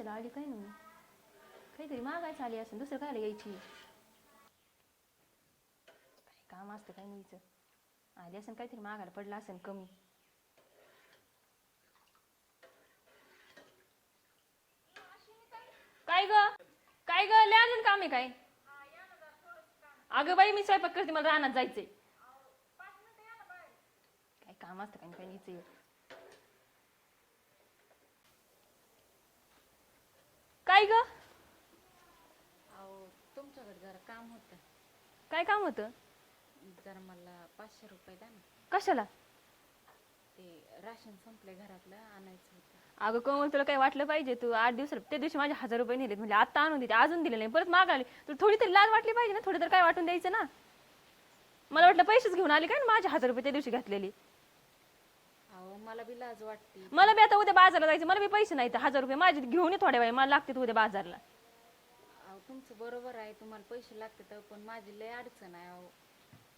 कशाला आली काय नाही काहीतरी मागायचं आली असेल दुसरं कायला यायची काय काम असतं काय नाहीच आली असेल काहीतरी मागायला पडलं असेल कमी काय ग काय ग लय अजून काम आहे काय अगं बाई मी स्वयंपाक करते मला रानात जायचंय काय काम असतं काय काय नाहीच काय ग अहो तुमच्याकडे जरा काम होतं. काय काम होतं? जरा मला पाचशे रुपये द्या ना. कशाला? ते राशन संपले घरातलं आणायचं होतं. अगं कोमल तुला काय वाटलं पाहिजे? तू आठ दिवस त्या दिवशी माझे हजार रुपये नेलेत म्हणजे आता आणून देते अजून दिले नाही परत मागाले. तुला थोडी तरी लाज वाटली पाहिजे ना थोडी तर काय वाटून द्यायचं ना? मला वाटलं पैसेच घेऊन आले काय ना माझे हजार रुपये त्या दिवशी घातलेले? अहो मला बी लाज वाटते. मला बी आता उद्या बाजारला जायचं मला बी पैसे नाही हजार रुपये माझे घेऊन ये थोड्या वेळ मला लागते उद्या बाजारला. तुमचं बरोबर आहे तुम्हाला पैसे लागतात पण माझी लय अडचण आहे अहो.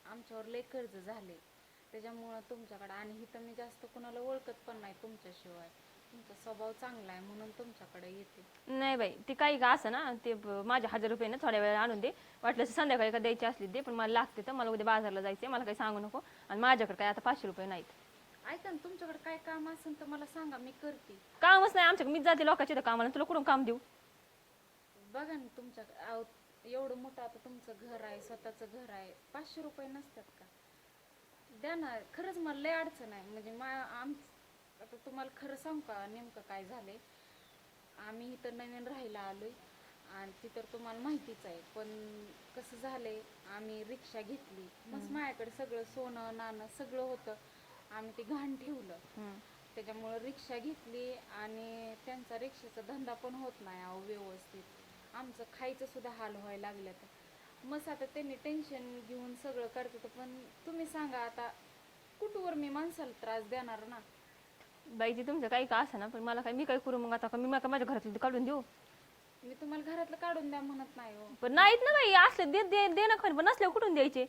आमच्यावर लय कर्ज झाले. त्याच्यामुळं तुमच्याकडे आणि इथं मी जास्त कुणाला ओळखत पण नाही तुमच्याशिवाय. तुमचा स्वभाव चांगला आहे म्हणून तुमच्याकडे येते. नाही बाई ते काही का असं ना ते ब- माझे हजार रुपये ना थोड्या वेळ आणून दे. वाटलं संध्याकाळी का द्यायची असली दे पण मला लागते तर मला उद्या बाजारला जायचंय मला काही सांगू नको. आणि माझ्याकडे काय आता पाचशे रुपये नाहीत. ऐका ना तुमच्याकडे काय काम असेल तर मला सांगा मी करते. कामच नाही आमच्याकडे मीच जाते लोकांच्या इथं कामाला तुला कुठून काम देऊ? बघा ना तुमच्याकडे अहो एवढं मोठं आता तुमचं घर आहे स्वतःचं घर आहे. पाचशे रुपये नसतात का? द्या ना खरंच मला लय अडचण आहे. म्हणजे मा आम आता तुम्हाला खरं सांगू का नेमकं काय झालंय? आम्ही इथं नवीन राहायला आलोय आणि ती तर तुम्हाला माहितीच आहे. पण कसं झालंय आम्ही रिक्षा घेतली. मग माझ्याकडे सगळं सोनं नाणं सगळं होतं. आम्ही ते घाण ठेवलं. त्याच्यामुळं रिक्षा घेतली आणि त्यांचा रिक्षाचा धंदा पण होत नाही अहो व्यवस्थित. आमचं खायचं सुद्धा हाल व्हायला लागलं तर मग आता त्यांनी टेन्शन घेऊन सगळं करतात पण तुम्ही सांगा आता कुठवर मी माणसाला त्रास देणार ना? बाई ते तुमचं काही का असं ना पण मला काय मी काय करू मग आता? का मी मला माझ्या घरातलं काढून देऊ? मी तुम्हाला घरातलं काढून द्या म्हणत नाही हो. पण नाहीत ना बाई असले दे दे दे ना खरं पण नसल्यावर कुठून द्यायचे?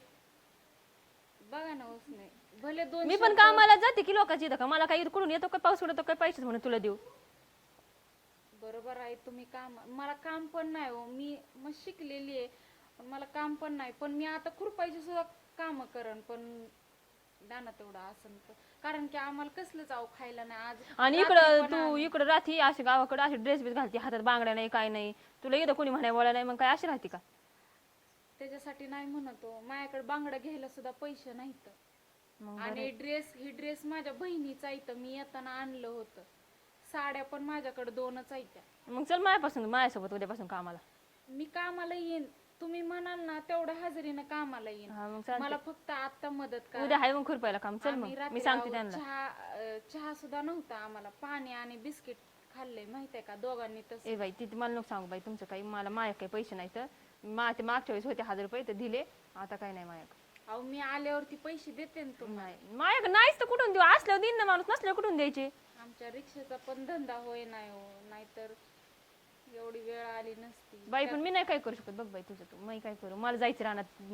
बघा ना उसने भले दोन मी पण कामाला जाते की लोकांची इथं का? मला काही कुठून येतो काय पाऊस उडतो काय पैसेच म्हणून तुला देऊ. बरोबर आहे तुम्ही काम मला काम पण नाही हो मी मग शिकलेली आहे मला काम पण नाही पण मी आता खुरपायची सुद्धा काम करण पण द्या ना तेवढं असं कारण की आम्हाला कसलंच आव खायला नाही आज आणि इकडं तू इकडं राहती अशी गावाकडे अशी ड्रेस बीस घालते हातात बांगड्या नाही काय नाही. तुला इथं कोणी म्हणाय बोला नाही मग काय अशी राहते का? त्याच्यासाठी नाही म्हणतो माझ्याकडे बांगड्या घ्यायला सुद्धा पैसे नाहीत. मग आणि ड्रेस ही ड्रेस माझ्या बहिणीचा इथं मी येताना आणलं होतं. साड्या पण माझ्याकडे दोनच आहेत मग चल माझ्यापासून माझ्यासोबत उद्यापासून कामाला. मी कामाला येईन. तुम्ही म्हणाल ना तेवढ्या हजेरीनं कामाला येईन. हा मग चालतंय. मला फक्त आता मदत करा. उद्या हाय मग खुरपायला काम. चल आम्ही मग मी सांगते त्यांना. चहा अं, चहा सुद्धा नव्हता आम्हाला. पाणी आणि बिस्किट खाल्ले माहितीये का? दोघांनी तस. ए बाई तिथे मला नको सांगू बाई. तुमचं काही मला माझ्या काही पैसे नाही तर मा ते मागच्या वेळेस होते हजार रुपये तर दिले. आता काही नाही माझ्याकडे. अहो मी आल्यावरती पैसे देते ना तुम्हाला. नाही. माझ्याकडे नाहीच तर कुठून देऊ? असल्यावर देईन ना माणूस नसल्यावर कुठून द्यायचे? आमच्या रिक्षाचा पण धंदा होय नाही हो नाहीतर एवढी वेळ आली नसती. बाई पण मी नाही काय करू शकत. बघ बाई तुझं तू. मी काय करू? मला जायचं राहणार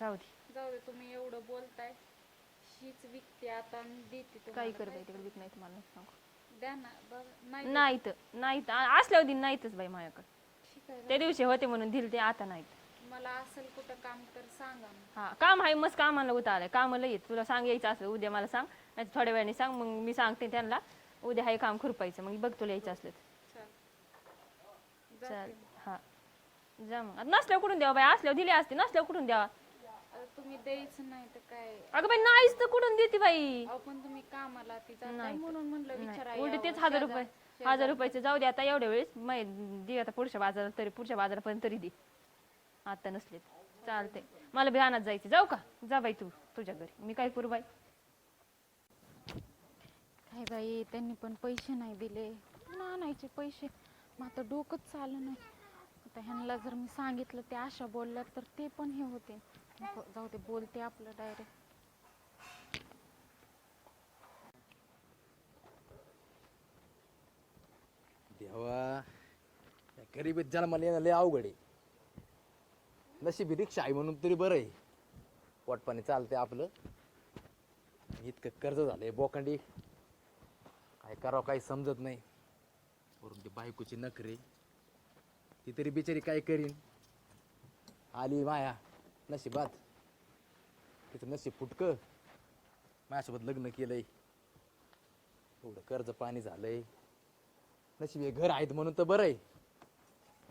जाऊ दे. जाऊ दे तुम्ही एवढं बोलताय. हीच विकते आता आणि देते काही तुम्हाला कर बाई तिकडे विक नाही नको सांगू. द्या ना. बघ नाही नाहीत नाहीत. आ- असल्यावर दिन नाहीतच बाई माझ्याकडे. ठीक आहे त्या दिवशी होते म्हणून दिल ते आता नाहीत. तुम्हाला असेल कुठं काम तर सांगा हा काम आहे मस्त कामाला उता आलाय कामाला येत तुला सांग यायचं असलं उद्या मला सांग. नाही थोड्या वेळाने सांग मग मी सांगते त्यांना. उद्या हे काम खुरपायचं. मग बघ तुला यायचं असलं तर. चल. हा. जा मग. आता नसल्यावर कुठून द्यावा बाई? असल्यावर दिली असते नसल्यावर कुठून द्यावा? तुम्ही द्यायचं नाही तर काय? अगं बाई नाहीच तर कुठून देते बाई? अहो पण तुम्ही कामाला ती जाताय नाही. म्हणून म्हणलं विचारा उलट तेच हजार रुपये. हजार रुपयाचे जाऊ दे आता एवढ्या वेळेस. मै दे आता पुढच्या बाजारात तरी पुढच्या बाजारापर्यंत तरी दे. आता नसले चालते मला बी रानात जायचे जाऊ का? जा बाई तू तुझ्या घरी. मी काय करू बाई? काय बाई त्यांनी पण पैसे नाही दिले. कुठून आणायचे पैसे. मग आता डोकंच चाललं नाही. आता ह्यांना जर मी सांगितलं ते आशा बोलल्या तर ते पण हे होते. नको, जाऊ दे बोलते आपलं डायरेक्ट देवा या गरीबीत जन्माला येणं लय अवघड आहे. नशीब रिक्षा आहे म्हणून तरी बरं आहे. पोटपाणी चालते आपलं. इतकं कर्ज झालंय बोकंडी. काय करावं काही समजत नाही. वरून ती बायकोची नखरे. ती तरी बिचारी काय करीन? आली माया नशिबात. तिचं नशीब फुटकं. माझ्यासोबत लग्न केलंय. एवढं कर्ज पाणी झालंय. नशीब हे घर आहेत म्हणून तर बरं आहे.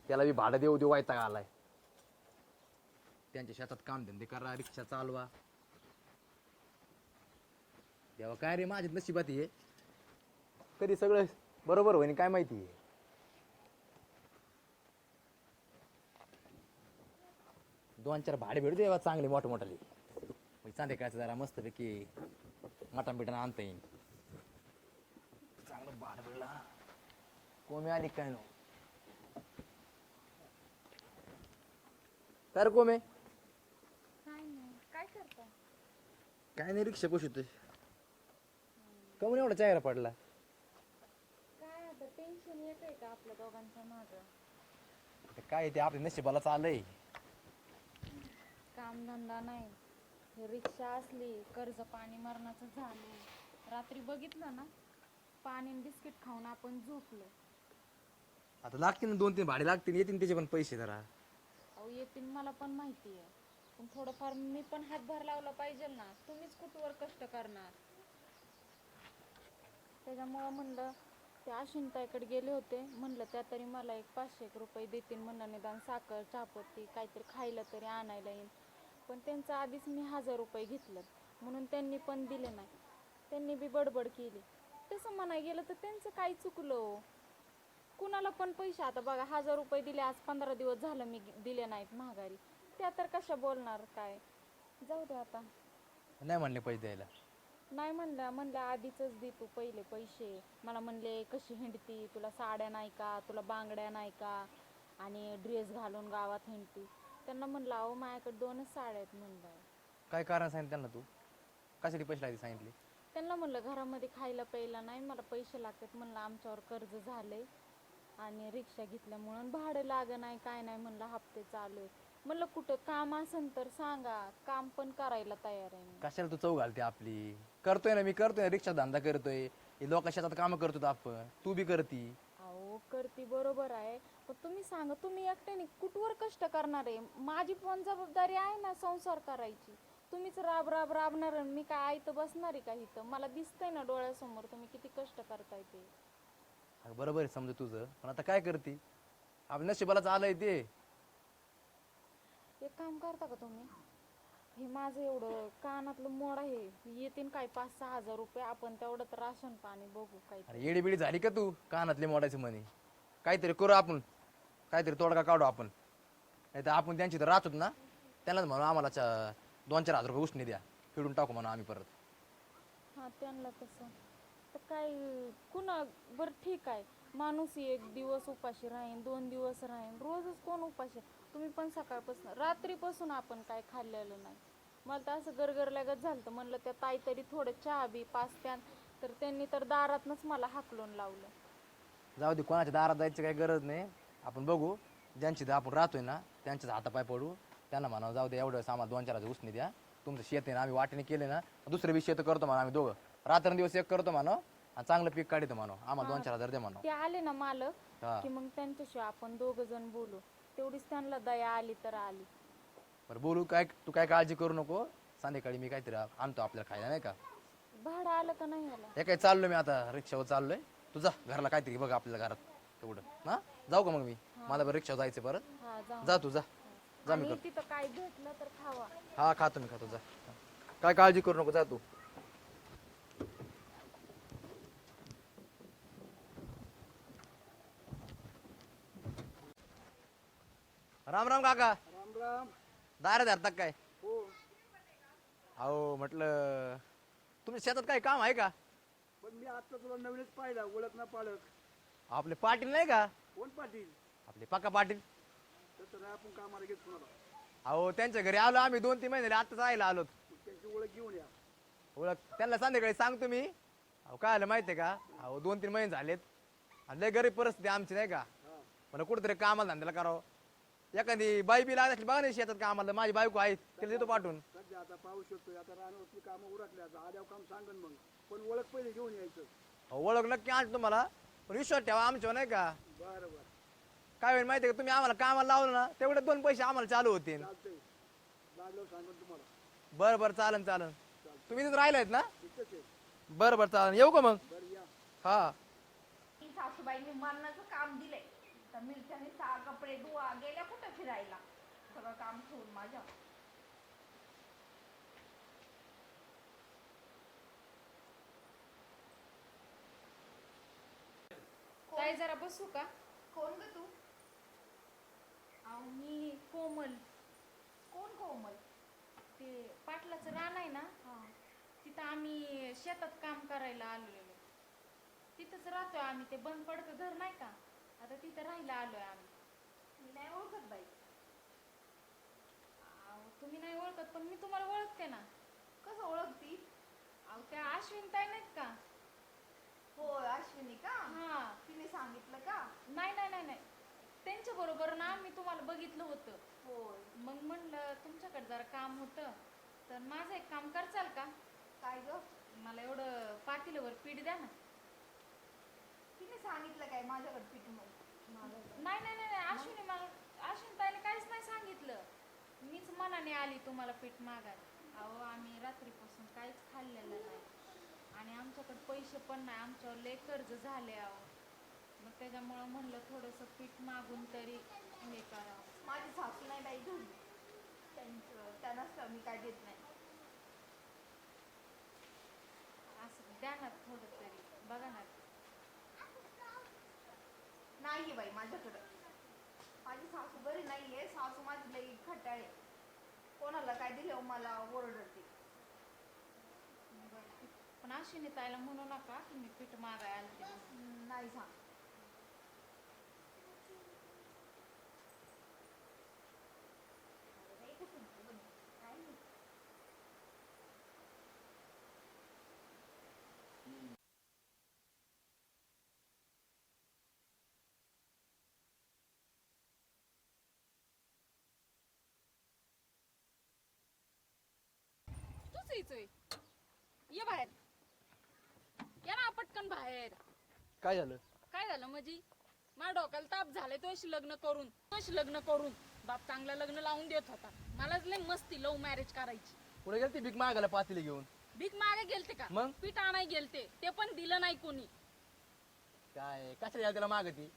त्याला बी भाडं देऊ देऊ वायता आलाय. त्यांच्या शेतात काम धंदे करा रिक्षा चालवा. देवा काय रे माझ्यात नशिबात आहे कधी सगळं बरोबर होईन काय माहिती आहे दोन चार भाडे भेटू देवा चांगले मोठे मोठाले म्हणजे संध्याकाळचं जरा मस्तपैकी मटण बिटण आणता येईल चांगलं भाड भेटला कोमी आली काय नो? तर कोमे काय नाही काय करता काय नाही रिक्षा कशी होते. कमून एवढा चायरा पडला? काय आता टेन्शन येतंय का आपल्या दोघांच्या मागं ते काय ते आपल्या नशिबाला चाललंय. कामधंदा नाही. हे रिक्षा असली कर्ज पाणी मरणाचं झालं रात्री बघितलं ना पाणी आणि बिस्किट खाऊन आपण झोपलो. आता लागतील ना दोन तीन भाडे लागतील येतील त्याचे पण पैसे जरा. अहो येतील मला पण माहिती आहे पण थोडंफार मी पण हातभार लावला पाहिजे ना तुम्हीच कुठवर कष्ट करणार? त्याच्यामुळं म्हणलं ते अशिंताईकडे गेले होते. म्हणलं त्या तरी मला एक पाचशे एक रुपये देतील म्हणलं निदान साखर चहापत्ती काहीतरी खायला तरी आणायला येईल पण त्यांचं आधीच मी हजार रुपये घेतलं. म्हणून त्यांनी पण दिले नाही. त्यांनी बी बडबड केली. तसं म्हणाय गेलं तर त्यांचं काय चुकलं हो? कुणाला पण पैसे आता बघा हजार रुपये दिले आज पंधरा दिवस झालं मी दिले नाहीत महागारी त्या तर कशा बोलणार काय? जाऊ दे आता. नाही म्हणले पैसे द्यायला. नाही म्हणलं म्हणलं आधीच दे तू पहिले पैसे. मला म्हणले कशी हिंडती? तुला साड्या नाही का? तुला बांगड्या नाही का? आणि ड्रेस घालून गावात हिंडती. त्यांना म्हणलं अहो माझ्याकडे दोनच साड्या आहेत म्हणलं. काय कारण सांगितलं त्यांना तू? कशासाठी पैसे लागते सांगितले? त्यांना म्हणलं घरामध्ये खायला प्यायला नाही मला पैसे लागतात. म्हणलं आमच्यावर कर्ज झाले आणि रिक्षा घेतल्यामुळं भाडं लाग नाही काय नाही म्हणलं हप्ते चालू आहेत. म्हणलं कुठं काम असेल तर सांगा. काम पण करायला तयार आहे मी. कशाला तू चौ घालते आपली? करतोय ना मी करतोय रिक्षा धंदा करतोय. हे लोक शेतात कामं करतो आपण. तू बी करती. अहो करती बरोबर आहे. पण तुम्ही सांगा तुम्ही एकट्याने कुठवर कष्ट करणार आहे? माझी पण जबाबदारी आहे ना संसार करायची. तुम्हीच राब राब राबणार आणि मी काय आयतं बसणार आहे का इथं? मला दिसतंय ना डोळ्यासमोर तुम्ही किती कष्ट करताय ते. अगं बरोबर आहे समजा तुझं. पण आता काय करते? आपल्या नशिबालाच आलंय ते. एक काम करता का तुम्ही? हे माझं एवढं कानातलं मोड आहे. येतील काय पाच सहा हजार रुपये. आपण तेवढं तर राशन पाणी बघू काही अरे येडी बिडी झाली का तू? कानातले मोडायचं म्हणे. काहीतरी करू आपण. काहीतरी तोडगा काढू आपण. नाही तर आपण त्यांची तर राहतोच ना. त्यांनाच म्हणू आम्हाला चा- दोन चार हजार रुपये उसने द्या. फिरून टाकू म्हणून आम्ही परत. हा त्यांना तसं. तर काय कुणा बरं ठीक आहे. माणूस एक दिवस उपाशी राहीन दोन दिवस राहीन. रोजच कोण उपाशी? तुम्ही पण सकाळपासून रात्रीपासून आपण काय खाल्लेलं नाही. मला तर असं गरगरल्यागत झालं तर म्हणलं त्या ताई तरी थोडं चहा बी पाचत्यान तर त्यांनी तर दारातनच मला हाकलून लावलं. जाऊ दे कोणाच्या दारात जायची काही गरज नाही. आपण बघू. ज्यांची आपण राहतोय ना त्यांच्याच हातापाय पडू. त्यांना म्हणावं जाऊ दे एवढं आम्हाला दोन चार हजार उसने द्या. तुमचं शेत आहे ना आम्ही वाटेने केले ना दुसरं बी शेत करतो म्हणा आम्ही दोघं. रात्रंदिवस एक करतो म्हणा आणि चांगलं पीक काढतो म्हणा. आम्हाला दोन चार हजार द्या म्हणा. ते आले ना मालक हा. की मग त्यांच्याशिवाय आपण दोघ जण बोलू. तेवढीच त्यांना दया आली तर आली. बरं बोलू काय तू काय काळजी करू नको. संध्याकाळी मी काहीतरी आणतो आपल्याला खायला नाही का? भाडं आलं का नाही आलं हे काय चाललोय मी आता रिक्षावर चाललोय. तू जा घराला काहीतरी बघ आपल्या घरात तेवढं. ना जाऊ का मग मी? मला बरं रिक्षा जायचं परत. हा जा जा तू जा. जा मी आणि करतो. तिथं काय भेटलं तर खावा. हा खातो मी खातो. जा. काय काळजी करू नको जा तू. राम राम काका. राम राम. दारा धरतात काय? हो. अहो म्हटलं तुमच्या शेतात काय काम आहे का? पण मी आता तुला नवीनच पाहिला ओळख ना पालक आपले पाटील नाही का? कोण पाटील? आपले पक्का पाटील. तसं नाही आपण कामाला घेत कुणाला अहो त्यांच्या घरी आलो आम्ही दोन तीन महिने आत्ताच आयला आलो मग त्यांची ओळख घेऊन या. ओळख त्यांना संध्याकाळी सांगतो मी अहो काय आलं माहितीये का? अहो दोन तीन महिने झालेत. आणि लय गरीब परिस्थिती आमची नाही का? हा. मला कुठेतरी कामाला धंद्याला करावं. एखादी बाई बी लागत असली बघा नाही शेतात कामाला माझी बायको आहे तिला देतो पाठवून. सध्या आता पाऊस येतोय आता रानावरती कामं उरकले आता आल्यावर काम सांगन मग. पण ओळख पहिले घेऊन यायचं. अहो, ओळख नक्की आणतो तुम्हाला पण विश्वास ठेवा आमच्यावर नाही का? बरं बरं. काय होईल माहितीये का? तुम्ही आम्हाला कामाला लावलं ना तेवढे दोन पैसे आम्हाला चालू होतील. चालतंय. लागल्यावर सांगन तुम्हाला. बरं बरं चालन चालन. तुम्ही तिथं राहिलायत ना? तिथंच आहे. बरं बरं चालन. येऊ का मग? बरं या. हा. ती सासूबाईंनी मरणाचं काम दिलंय. तर मिरच्याने सहा कपडे धुवा गेल्या कुठं फिरायला? सगळं काम ठेवून माझ्या. ताई जरा बसू का? कोण ग तू? अहो मी कोमल. कोण कोमल? ते पाटलाचं रान आहे ना? तिथं आम्ही शेतात काम करायला आलेलो. तिथंच राहतोय आम्ही ते बंद पडतं घर नाही का? आता तिथं राहायला आलोय आम्ही. मी नाही ओळखत बाई. अहो, तुम्ही नाही ओळखत पण मी तुम्हाला ओळखते ना. कसं ओळखती? अहो त्या अश्विन ताई नाहीत का? हो अश्विनी का? हा. तिने सांगितलं का? नाही नाही नाही नाही. त्यांच्या बरोबर ना मी तुम्हाला बघितलं होतं. होय. मग म्हणलं तुमच्याकडे जरा काम होतं तर माझं एक काम करचाल का? काय ग? मला एवढं पातेल्यावर पीठ द्या ना. तिने सांगितलं काय माझ्याकडे पीठ मग नाही नाही नाही नाही, अश्विनी मला अश्विनी ताईला काहीच नाही सांगितलं. मीच मनाने आली तुम्हाला पीठ मागायला. अहो आम्ही रात्रीपासून काहीच खाल्लेलं नाही. आणि आमच्याकडे पैसे पण नाही. आमच्यावर लय कर्ज झाले अहो. मग त्याच्यामुळं म्हणलं थोडंसं पीठ मागून तरी हे करावं. माझी सासू नाही बाई घरी त्यांचं त्यांनाच मी काय देत नाही. असं द्या ना थोडं तरी. बघा ना नाहीये बाई माझ्याकडं. माझी सासू बरी नाहीये सासू माझी लई खटाळे कोणाला काय दिलं मला ओरडते. पण अश्विनी ताईला म्हणू नका की मी पीठ मागायला नाही सांग येतोय ये बाहेर. या ना पटकन बाहेर. काय झालं? काय झालं म्हणजे माझ्या डोक्याला ताप झालाय तोशी लग्न करून. तोशी लग्न करून. बाप चांगलं लग्न लावून देत होता. मलाच लय मस्ती लव्ह मॅरेज करायची. भीक मागायला पातेली घेऊन. भीक मागे गेलते का? मग? पीठ आणाय गेलते. ते पण दिलं नाही कोणी. काय? कशाला त्याला मागती?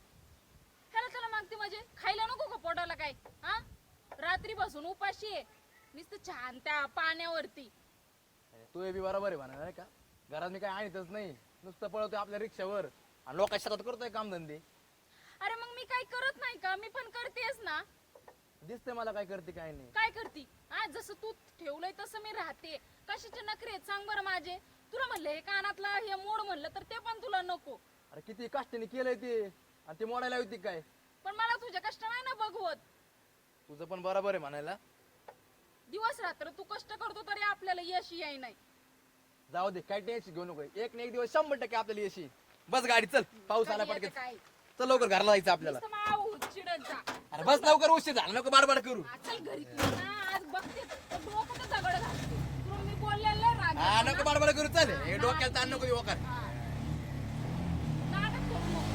त्याला मागते म्हणजे खायला नको का पोटाला काय? हा? रात्री बसून उपाशी आहे. नुसतं छान त्या पाण्यावरती. तू बी बरोबर आहे म्हणा नाही का? घरात मी काय आणतच नाही. नुसतं पळवतोय आपल्या रिक्षावर. आणि लोकांच्या शेतात करतोय कामधंदे. अरे मग मी काही करत नाही का? मी पण करतेस ना. दिसतंय मला काय करते काय नाही. काय करती? हा जसं तू ठेवलंय तसं मी राहते. कशाचे नखरे आहेत? सांग बरं माझे. तुला म्हणलं हे कानातला हे मोड म्हणलं तर ते पण तुला नको. अरे किती कष्टाने केलंय ते. आणि ते मोडायला होती काय? पण मला तुझ्या कष्ट नाही ना बघवत. तुझं पण बरोबर आहे म्हणायला. दिवस रात्र तू कष्ट करतो तरी आपल्याला यश याय नाही. जाऊ दे काय टेन्शन घेऊ नको. एक ना एक दिवस शंभर टक्के आपल्याला येशी बस गाडी चल. पाऊस आला काय? चल लवकर घरला जायचं आपल्याला. नुसतं माऊ चिडत जा. अरे बस लवकर उशीर झाला. नको बाडबाड करू. आज चल घरी तू. ना आज बघते. तर डोकं तर दगड घालते. तुला मी बोललेलं राग हा येतो नको ना. बाडबाड करू. चल हे डोक्याला ताण नको देऊ वकार हा. नाटक करू नको.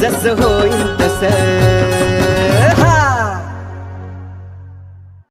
जस होईल तसं.